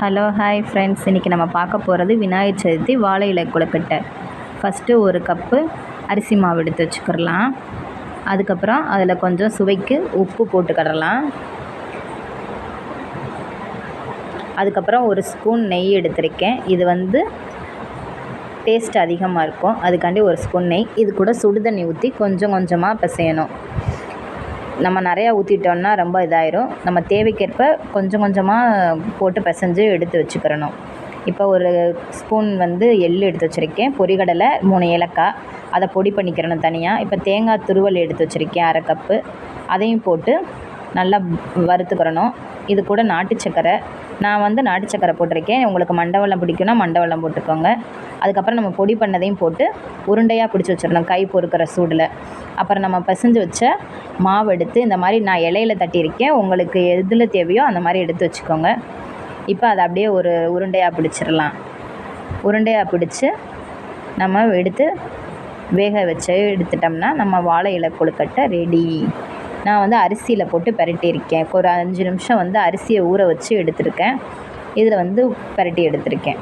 Hello hi friends. இன்றைக்கி நம்ம பார்க்க போகிறது விநாயகர் சதுர்த்தி வாழை இலை கொழுக்கட்டை. ஃபஸ்ட்டு ஒரு கப்பு அரிசி மாவு எடுத்து வச்சுக்கிடலாம். அதுக்கப்புறம் அதில் கொஞ்சம் சுவைக்கு உப்பு போட்டுக்கிடலாம் அதுக்கப்புறம் ஒரு ஸ்பூன் நெய் எடுத்திருக்கேன். இது வந்து டேஸ்ட் அதிகமாக இருக்கும். அதுக்காண்டி ஒரு ஸ்பூன் நெய். இது கூட சுடு தண்ணி ஊற்றி கொஞ்சம் கொஞ்சமாக பிசையணும். நம்ம நிறையா ஊற்றிட்டோம்னா ரொம்ப இதாயிரும். நம்ம தேவைக்கேற்ப கொஞ்சம் கொஞ்சமாக போட்டு பிசைஞ்சு எடுத்து வச்சுக்கிறணும். இப்போ ஒரு ஸ்பூன் வந்து எள் எடுத்து வச்சுருக்கேன். பொரிகடலை மூணு ஏலக்காய். அதை பொடி பண்ணிக்கிறணும் தனியாக இப்போ தேங்காய் துருவல் எடுத்து வச்சுருக்கேன் அரை கப்பு. அதையும் போட்டு நல்லா வறுத்துக்கிறணும். இது கூட நாட்டு சக்கரை. நான் வந்து நாட்டு சக்கரை போட்டிருக்கேன். உங்களுக்கு மண்டவெல்லம் பிடிக்கும்னா மண்டவெல்லம் போட்டுக்கோங்க. அதுக்கப்புறம் நம்ம பொடி பண்ணதையும் போட்டு உருண்டையாக பிடிச்சி வச்சிடணும் கை பொறுக்கிற சூடில். அப்புறம் நம்ம பிசைஞ்சு வச்ச மாவு எடுத்து இந்த மாதிரி நான் இலையில தட்டியிருக்கேன். உங்களுக்கு எதில் தேவையோ அந்த மாதிரி எடுத்து வச்சுக்கோங்க. இப்போ அதை அப்படியே ஒரு உருண்டையாக பிடிச்சிடலாம். உருண்டையாக பிடிச்சி நம்ம எடுத்து வேக வச்சு எடுத்துட்டோம்னா நம்ம வாழை இலை கொழுக்கட்டை ரெடி நான் வந்து அரிசியில் போட்டு பிரட்டியிருக்கேன். ஒரு அஞ்சு நிமிஷம் வந்து அரிசியை ஊற வச்சு எடுத்திருக்கேன். இதில் வந்து பிரட்டி எடுத்திருக்கேன்.